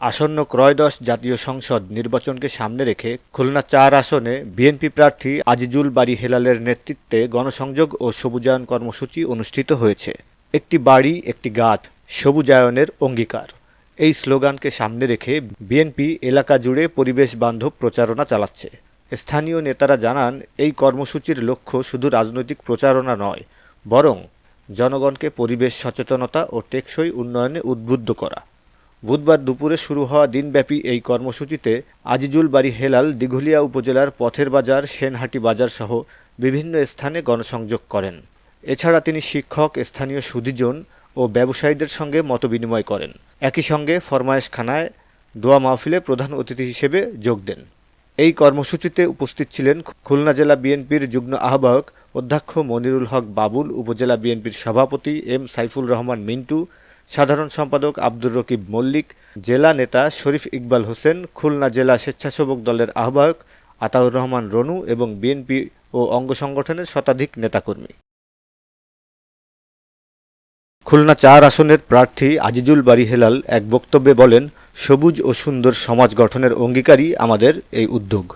আসন্ন ক্রয়োদশ জাতীয় সংসদ নির্বাচনকে সামনে রেখে খুলনা চার আসনে বিএনপি প্রার্থী আজিজুল বাড়ি হেলালের নেতৃত্বে গণসংযোগ ও সবুজায়ন কর্মসূচি অনুষ্ঠিত হয়েছে। একটি বাড়ি, একটি গাছ সবুজায়নের অঙ্গীকার। এই স্লোগানকে সামনে রেখে বিএনপি এলাকা জুড়ে পরিবেশ বান্ধব প্রচারণা চালাচ্ছে। স্থানীয় নেতারা জানান, এই কর্মসূচির লক্ষ্য শুধু রাজনৈতিক প্রচারণা নয়, বরং জনগণকে পরিবেশ সচেতনতা ও টেকসই উন্নয়নে উদ্বুদ্ধ করা। বুধবার দুপুরে শুরু হওয়া দিনব্যাপী এই কর্মসূচিতে আজিজুল বাড়ি হেলাল দিঘুলিয়া উপজেলার পথের বাজার, সেনহাটি বাজার সহ বিভিন্ন স্থানে গণসংযোগ করেন। এছাড়া তিনি শিক্ষক, স্থানীয় সুধিজন ও ব্যবসায়ীদের সঙ্গে মতবিনিময় করেন। একই সঙ্গে ফরমায়েশখানায় দোয়া মাহফিলে প্রধান অতিথি হিসেবে যোগ দেন। এই কর্মসূচিতে উপস্থিত ছিলেন খুলনা জেলা বিএনপির যুগ্ম আহ্বায়ক অধ্যক্ষ মনিরুল হক বাবুল, উপজেলা বিএনপির সভাপতি এম সাইফুল রহমান মিন্টু সাধারণ সম্পাদক আব্দুর রকিব মল্লিক, জেলা নেতা শরীফ ইকবাল হোসেন, খুলনা জেলা স্বেচ্ছাসেবক দলের আহ্বায়ক আতাউর রহমান রনু এবং বিএনপি ও অঙ্গ সংগঠনের শতাধিক নেতাকর্মী। খুলনা চার আসনের প্রার্থী আজিজুল বাড়ি হেলাল এক বক্তব্যে বলেন, সবুজ ও সুন্দর সমাজ গঠনের অঙ্গীকারই আমাদের এই উদ্যোগ।